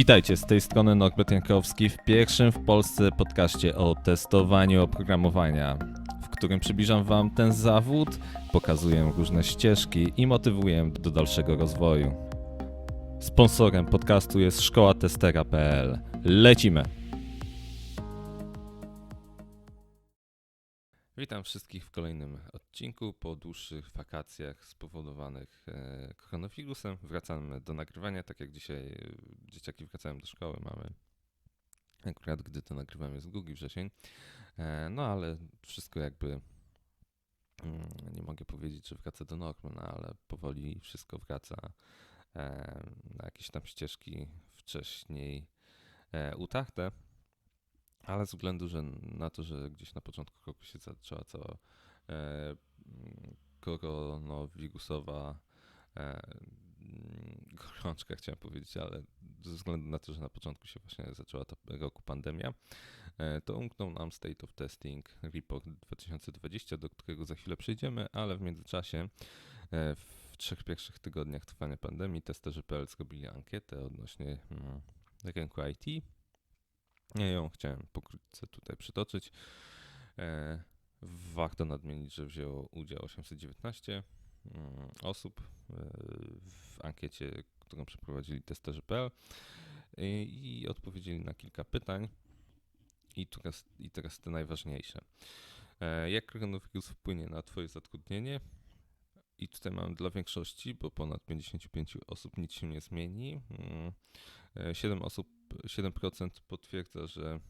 Witajcie, z tej strony Norbert Jankowski w pierwszym w Polsce podcaście o testowaniu oprogramowania, w którym przybliżam Wam ten zawód, pokazuję różne ścieżki i motywuję do dalszego rozwoju. Sponsorem podcastu jest szkoła testera.pl. Lecimy! Witam wszystkich w kolejnym odcinku po dłuższych wakacjach spowodowanych e, koronawirusem. Wracamy do nagrywania, tak jak dzisiaj e, dzieciaki wracają do szkoły, mamy akurat gdy to nagrywamy jest 2 wrzesień. E, no ale wszystko jakby mm, nie mogę powiedzieć, że wraca do normy, no ale powoli wszystko wraca na jakieś tam ścieżki wcześniej utarte. Ale ze względu że na to, że gdzieś na początku roku się zaczęła cała e, koronawirusowa e, mm, gorączka, chciałem powiedzieć, ale ze względu na to, że na początku się właśnie zaczęła ta roku pandemia, e, to umknął nam State of Testing Report 2020, do którego za chwilę przejdziemy, ale w międzyczasie e, w trzech pierwszych tygodniach trwania pandemii testerzy.pl zrobili ankietę odnośnie mm, rynku IT ja ją chciałem pokrótce tutaj przytoczyć. E, warto nadmienić, że wzięło udział 819 mm, osób e, w ankiecie, którą przeprowadzili testerzy.pl i, i odpowiedzieli na kilka pytań. I teraz, I teraz te najważniejsze. E, jak koronawirus wpłynie na Twoje zatrudnienie? I tutaj mam dla większości, bo ponad 55 osób nic się nie zmieni. 7 mm, osób 7% potwierdza, że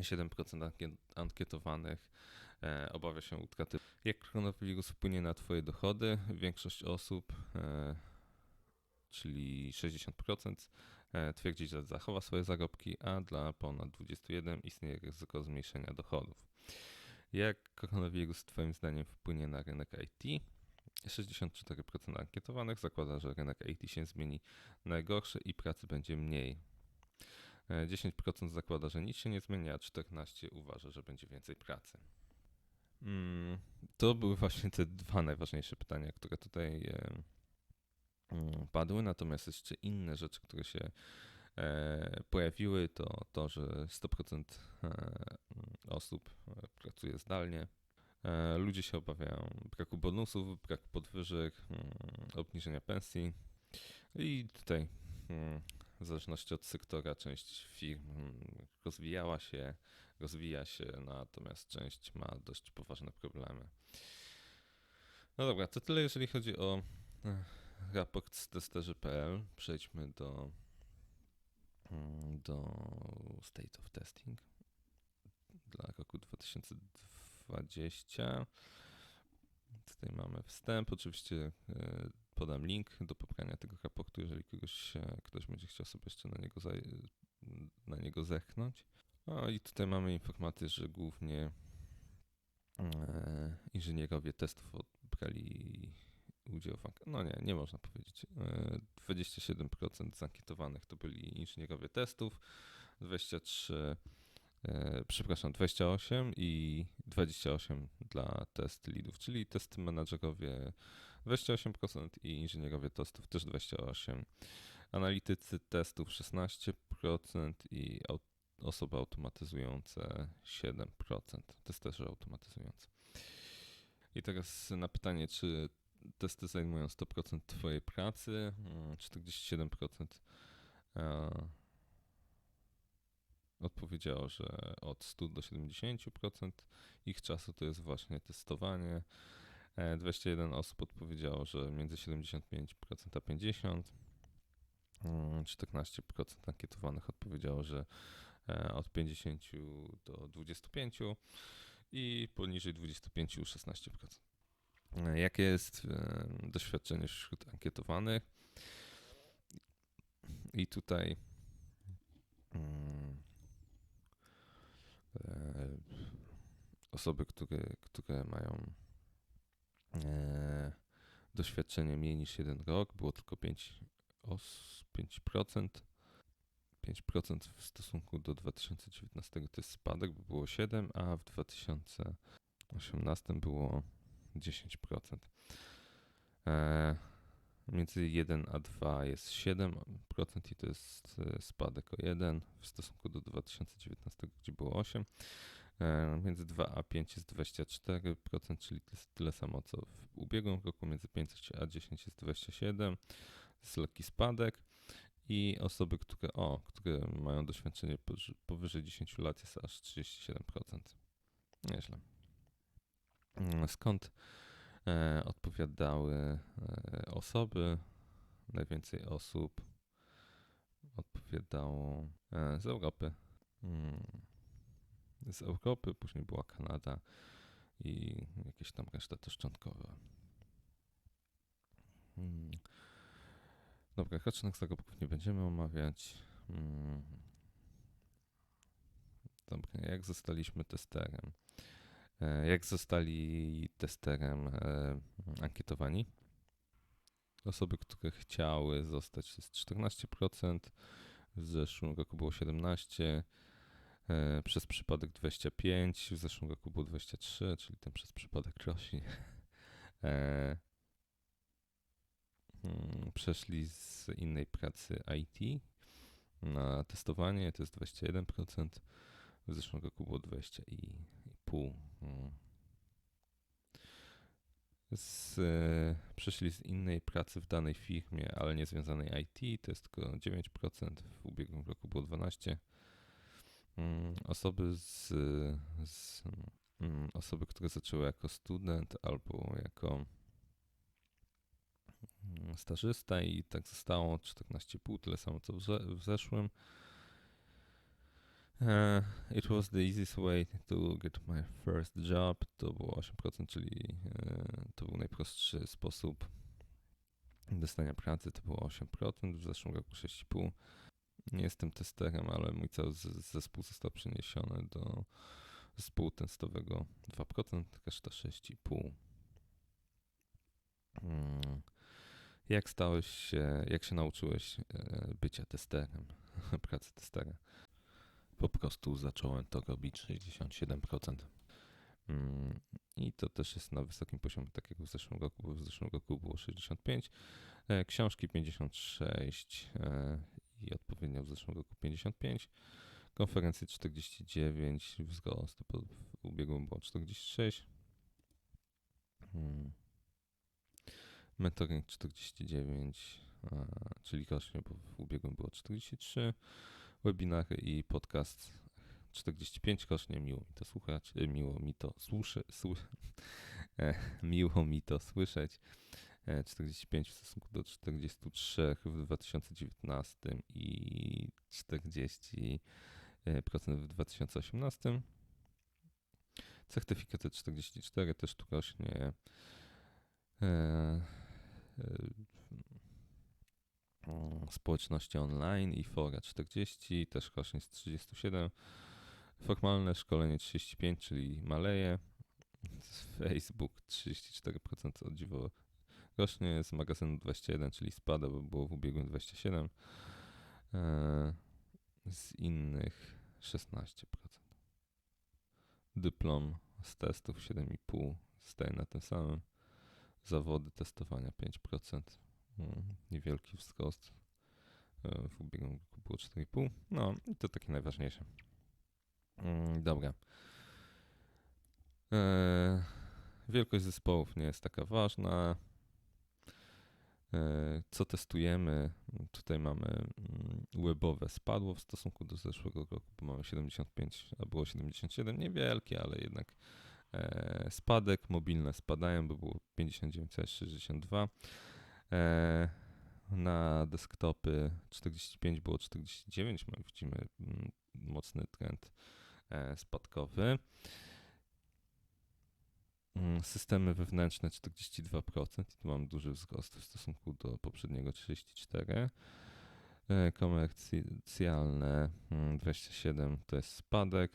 7% ankietowanych e, obawia się utraty. Jak koronawirus wpłynie na Twoje dochody? Większość osób, e, czyli 60%, e, twierdzi, że zachowa swoje zarobki, a dla ponad 21% istnieje ryzyko zmniejszenia dochodów. Jak koronawirus Twoim zdaniem wpłynie na rynek IT? 64% ankietowanych zakłada, że rynek IT się zmieni na gorszy i pracy będzie mniej. 10% e, zakłada, że nic się nie zmieni, a 14% uważa, że będzie więcej pracy. Mm, to były właśnie te dwa najważniejsze pytania, które tutaj e, mm, padły, natomiast jeszcze inne rzeczy, które się e, pojawiły, to to, że 100% osób pracuje zdalnie, ludzie się obawiają braku bonusów, braku podwyżek, mm, obniżenia pensji. I tutaj, mm, w zależności od sektora, część firm mm, rozwijała się, rozwija się, natomiast część ma dość poważne problemy. No dobra, to tyle jeżeli chodzi o e, raport z testerzy.pl. Przejdźmy do, do State of Testing dla roku 2020. 20. Tutaj mamy wstęp. Oczywiście e, podam link do pobrania tego raportu, jeżeli kogoś, ktoś będzie chciał sobie jeszcze na niego, na niego zechnąć. No i tutaj mamy informację, że głównie e, inżynierowie testów brali udział w No nie, nie można powiedzieć. 27% e, zankietowanych to byli inżynierowie testów, 23 E, przepraszam, 28 i 28 dla test leadów, czyli testy menadżerowie 28% i inżynierowie testów też 28%. Analitycy testów 16% i osoby automatyzujące 7%. Testerzy automatyzujące. I teraz na pytanie, czy testy zajmują 100% Twojej pracy, 47% mm, odpowiedziało, że od 100 do 70% ich czasu to jest właśnie testowanie. 21 e, osób odpowiedziało, że między 75% a 50%. 14% mm, ankietowanych odpowiedziało, że e, od 50 do 25 i poniżej 25 16%. E, jakie jest doświadczenie wśród ankietowanych? I tutaj mm, osoby, które, które mają e, doświadczenie mniej niż jeden rok, było tylko 5, 5%. 5% w stosunku do 2019 to jest spadek, bo było 7, a w 2018 było 10%. Między 1 a 2 jest 7% i to jest e, spadek o 1 w stosunku do 2019, gdzie było 8. E, Między 2 a 5 jest 24%, czyli to jest tyle samo co w ubiegłym roku. Między 5 a 10 jest 27, to jest lekki spadek. I osoby, które, o, które mają doświadczenie powyżej- powyżej 10 lat jest aż 37%. Nieźle. Mm, Skąd odpowiadały e, osoby? Najwięcej osób odpowiadało e, z Europy. Mm, Z Europy, później była Kanada i jakieś tam reszta też szczątkowe. Mm. Dobra, rocznych zarobków nie będziemy omawiać. Mm. Dobra, jak zostaliśmy testerem? E, Jak zostali testerem e, ankietowani? Osoby, które chciały zostać, jest 14%, w zeszłym roku było 17%, e, przez przypadek 25%, w zeszłym roku było 23%, czyli ten przez przypadek rośnie. E, mm, Przeszli z innej pracy IT na testowanie, to jest 21%, w zeszłym roku było 20,5%. Mm. Z, e, przeszli z innej pracy w danej firmie, ale nie związanej IT, to jest tylko 9%, w ubiegłym roku było 12%. Mm, Osoby z, z mm, osoby, które zaczęły jako student albo jako stażysta i tak zostało 14,5, tyle samo co w, w zeszłym. E, It was the easiest way to get my first job. To było 8%, czyli e, to był najprostszy sposób dostania pracy. To było 8%, w zeszłym roku 6,5%. Nie jestem testerem, ale mój cały zespół został przeniesiony do zespołu testowego 2%, reszta 6,5%. Mm. Jak stałeś się, jak się nauczyłeś e, bycia testerem, pracy testera? Po prostu zacząłem to robić 67%. Mm, I to też jest na wysokim poziomie, tak jak w zeszłym roku, bo w zeszłym roku było 65, e, książki 56 e, i odpowiednio w zeszłym roku 55, konferencje 49, wzrost, w ubiegłym było 46, mm, mentoring 49, e, czyli rośnie, bo w ubiegłym było 43, webinary i podcast 45 rocznie, miło mi to słuchać, e, miło mi to słuszy, słu, e, miło mi to słyszeć. E, 45 w stosunku do 43 w 2019 i 40% e, procent w 2018. Certyfikaty 44 też tu rośnie. Mm, społeczności online i fora 40, też z 37. Formalne szkolenie 35, czyli maleje. Facebook 34% o dziwo rośnie, z magazynu 21, czyli spada, bo było w ubiegłym 27. E, z innych 16%. Dyplom z testów 7,5 staje na tym samym. Zawody testowania 5%. Mm, Niewielki wzrost. E, W ubiegłym roku było 4,5. No i to takie najważniejsze. Mm, Dobra. E, Wielkość zespołów nie jest taka ważna. E, Co testujemy? Tutaj mamy mm, webowe spadło w stosunku do zeszłego roku, bo mamy 75, a było 77, niewielkie, ale jednak spadek. Mobilne spadają, bo było 59,62. E, Na desktopy 45 było 49, my widzimy mm, mocny trend e, spadkowy. Mm, Systemy wewnętrzne 42% i tu mam duży wzrost w stosunku do poprzedniego 34%. E, Komercjalne mm, 27 to jest spadek.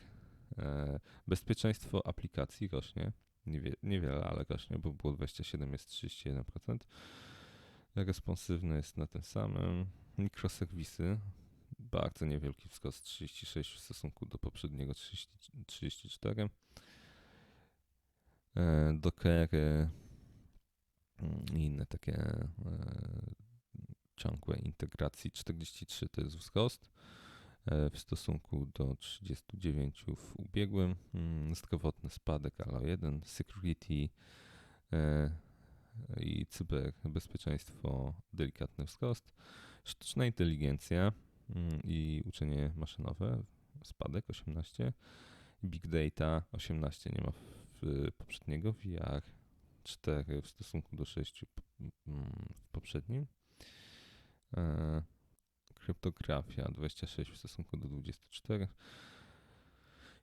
Bezpieczeństwo aplikacji rośnie. Niewie, niewiele, ale rośnie, bo było 27, jest 31%. Responsywny jest na tym samym. Mikroserwisy bardzo niewielki wzrost 36 w stosunku do poprzedniego 30, 34. E, Dockery i inne takie e, ciągłe integracji. 43 to jest wzrost e, w stosunku do 39 w ubiegłym. Mm, zdrowotny spadek, ale jeden. Security e, i cyberbezpieczeństwo delikatny wzrost. Sztuczna inteligencja mm, i uczenie maszynowe spadek 18. Big Data 18 nie ma w poprzedniego, VR 4 w stosunku do 6 mm, w poprzednim. E, kryptografia 26 w stosunku do 24.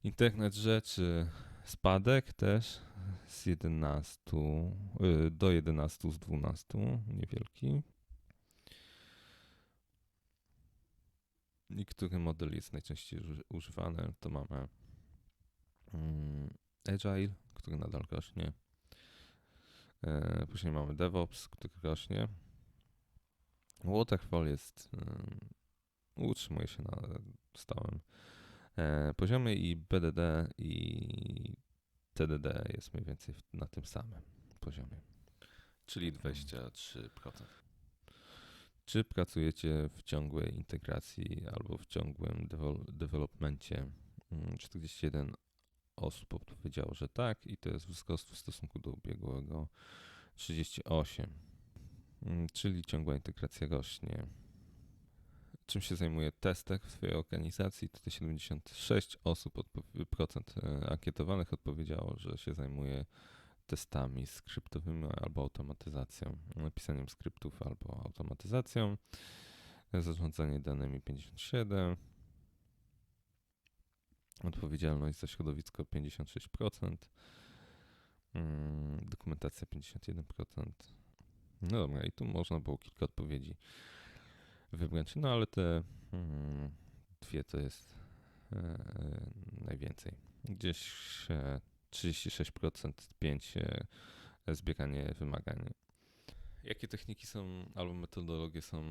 Internet rzeczy spadek też z 11 y, do 11 z 12, niewielki. I który model jest najczęściej używany, to mamy mm, Agile, który nadal rośnie. E, później mamy DevOps, który rośnie. Waterfall jest, utrzymuje się na stałym e, poziomie i BDD i TDD jest mniej więcej na tym samym poziomie. Czyli 23%. Czy pracujecie w ciągłej integracji albo w ciągłym developmencie? 41 mm, osób odpowiedziało, że tak i to jest wzrost w stosunku do ubiegłego 38. Mm, czyli ciągła integracja rośnie. Czym się zajmuje Testek w swojej organizacji? Tutaj 76 osób, procent e, ankietowanych odpowiedziało, że się zajmuje testami skryptowymi albo automatyzacją, napisaniem skryptów albo automatyzacją, zarządzanie danymi 57, odpowiedzialność za środowisko 56%, mm, dokumentacja 51%. No dobra, i tu można było kilka odpowiedzi wybrać, no ale te hmm, dwie to jest e, e najwięcej. Gdzieś e, 36%, 5% e, zbieranie wymagań. Jakie techniki są albo metodologie są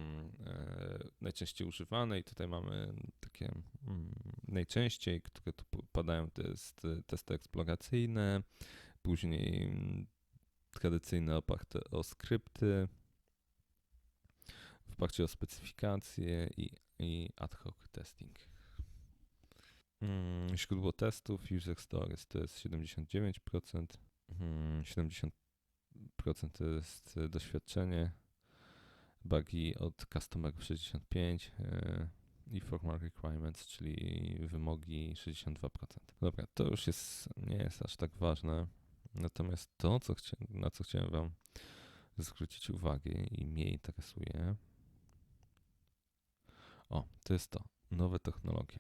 e, najczęściej używane i tutaj mamy takie mm, najczęściej, które tu padają, to jest testy eksploracyjne, później mm, tradycyjne oparte o skrypty, w o specyfikacje i, i ad hoc testing. Mm, źródło testów User Stories to jest 79%, 70% mm, to jest doświadczenie, bugi od customerów 65% e, i formal requirements, czyli wymogi 62%. Dobra, to już jest, nie jest aż tak ważne. Natomiast to, co chcia, na co chciałem Wam zwrócić uwagę i mnie interesuje, o, to jest to, nowe technologie.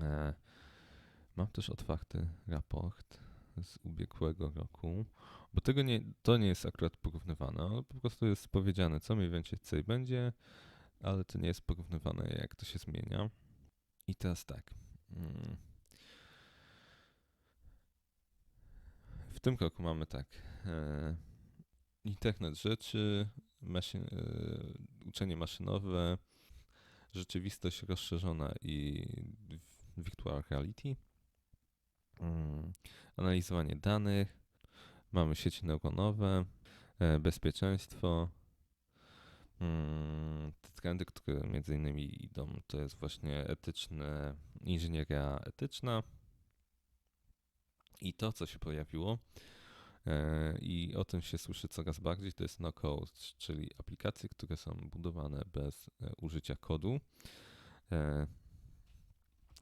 E, mam też otwarty raport z ubiegłego roku, bo tego nie, to nie jest akurat porównywane, ale po prostu jest powiedziane, co mniej więcej będzie, ale to nie jest porównywane, jak to się zmienia. I teraz tak. Mm. W tym roku mamy tak. E, internet rzeczy, maszyn, e, uczenie maszynowe, rzeczywistość rozszerzona i virtual reality, mm, analizowanie danych, mamy sieci neuronowe, e, bezpieczeństwo. Mm, te trendy, które między innymi idą, to jest właśnie etyczne, inżynieria etyczna i to, co się pojawiło, i o tym się słyszy coraz bardziej, to jest no-code, czyli aplikacje, które są budowane bez e, użycia kodu.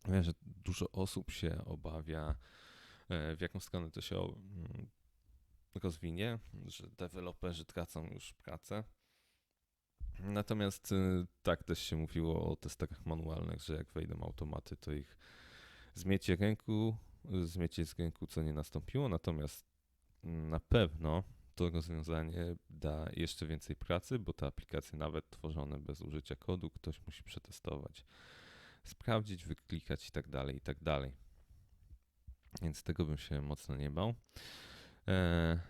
Wiem, że dużo osób się obawia, e, w jaką stronę to się mm, rozwinie, że deweloperzy tracą już pracę. Natomiast tak też się mówiło o testach manualnych, że jak wejdą automaty, to ich zmiecie ręku, zmiecie z co nie nastąpiło. Natomiast na pewno to rozwiązanie da jeszcze więcej pracy, bo te aplikacje, nawet tworzone bez użycia kodu, ktoś musi przetestować sprawdzić, wyklikać i tak dalej, i tak dalej. Więc tego bym się mocno nie bał. E,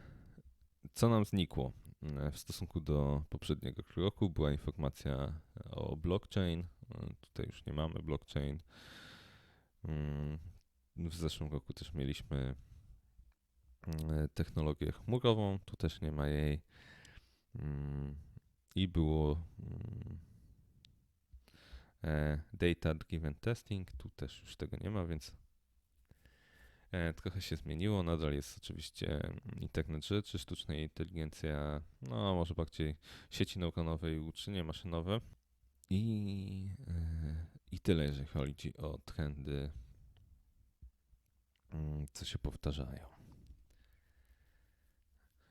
co nam znikło? E, w stosunku do poprzedniego roku była informacja o blockchain. E, tutaj już nie mamy blockchain. Mm, w zeszłym roku też mieliśmy technologię chmurową, tu też nie ma jej. Mm, I było mm, e, Data Driven Testing, tu też już tego nie ma, więc e, trochę się zmieniło. Nadal jest oczywiście internet rzeczy, sztuczna inteligencja, no może bardziej sieci neuronowe i uczenie maszynowe. I, e, I tyle, jeżeli chodzi o trendy, mm, co się powtarzają.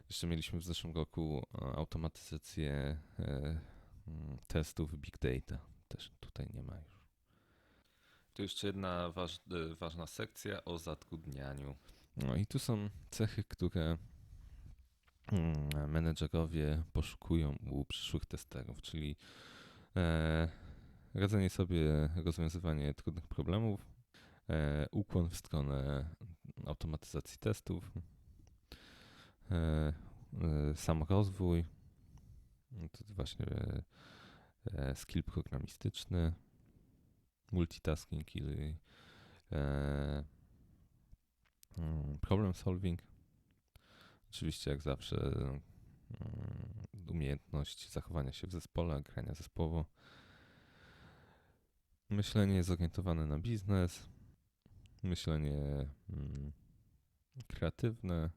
Jeszcze mieliśmy w zeszłym roku e, automatyzację e, mm, testów Big Data. Też tutaj nie ma już. Tu jeszcze jedna waż, ważna sekcja o zatrudnianiu. No i tu są cechy, które mm, menedżerowie poszukują u przyszłych testerów, czyli E, radzenie sobie, rozwiązywanie trudnych problemów, e, ukłon w stronę automatyzacji testów, e, samorozwój, to właśnie skill programistyczny, multitasking, czyli mm, problem solving. Oczywiście, jak zawsze, mm, umiejętność zachowania się w zespole, grania zespołowo. Myślenie zorientowane na biznes, myślenie mm, kreatywne,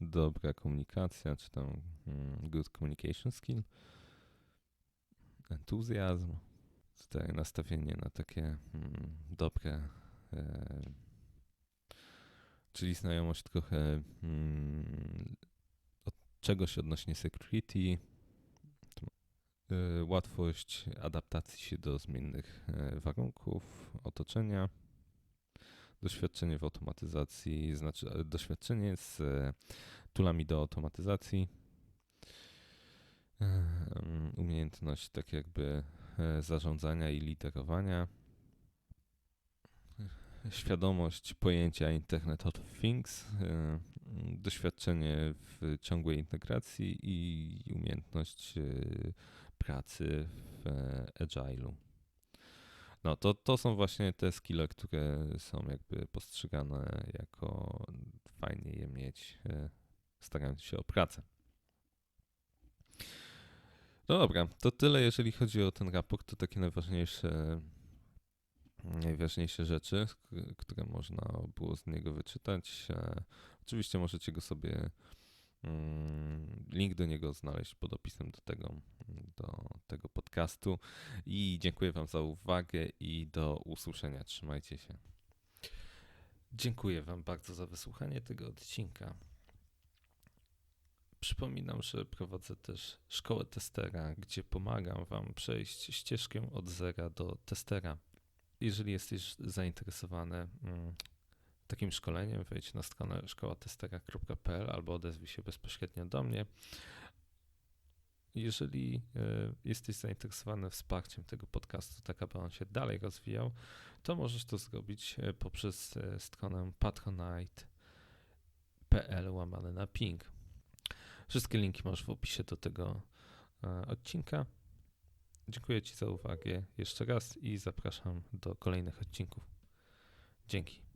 dobra komunikacja, czy tam mm, good communication skill, entuzjazm, tutaj nastawienie na takie mm, dobre, e, czyli znajomość trochę mm, czegoś odnośnie security, e, łatwość adaptacji się do zmiennych e, warunków otoczenia, doświadczenie w automatyzacji, znaczy e, doświadczenie z toolami do automatyzacji, umiejętność tak jakby zarządzania i liderowania, świadomość pojęcia Internet of Things, e, doświadczenie w ciągłej integracji i umiejętność e, pracy w e, agile'u. No to, to są właśnie te skille, które są jakby postrzegane jako fajnie je mieć, starając się o pracę. No dobra, to tyle jeżeli chodzi o ten raport, to takie najważniejsze najważniejsze rzeczy, które można było z niego wyczytać. E, oczywiście możecie go sobie link do niego znaleźć pod opisem do tego, do tego podcastu. I dziękuję Wam za uwagę i do usłyszenia. Trzymajcie się. Dziękuję Wam bardzo za wysłuchanie tego odcinka. Przypominam, że prowadzę też szkołę testera, gdzie pomagam Wam przejść ścieżkę od zera do testera. Jeżeli jesteś zainteresowany mm, takim szkoleniem, wejdź na stronę szkołatestera.pl albo odezwij się bezpośrednio do mnie. Jeżeli e, jesteś zainteresowany wsparciem tego podcastu, tak aby on się dalej rozwijał, to możesz to zrobić e, poprzez e, stronę patronite.pl łamane na ping. Wszystkie linki masz w opisie do tego odcinka. Dziękuję Ci za uwagę jeszcze raz i zapraszam do kolejnych odcinków. Dzięki.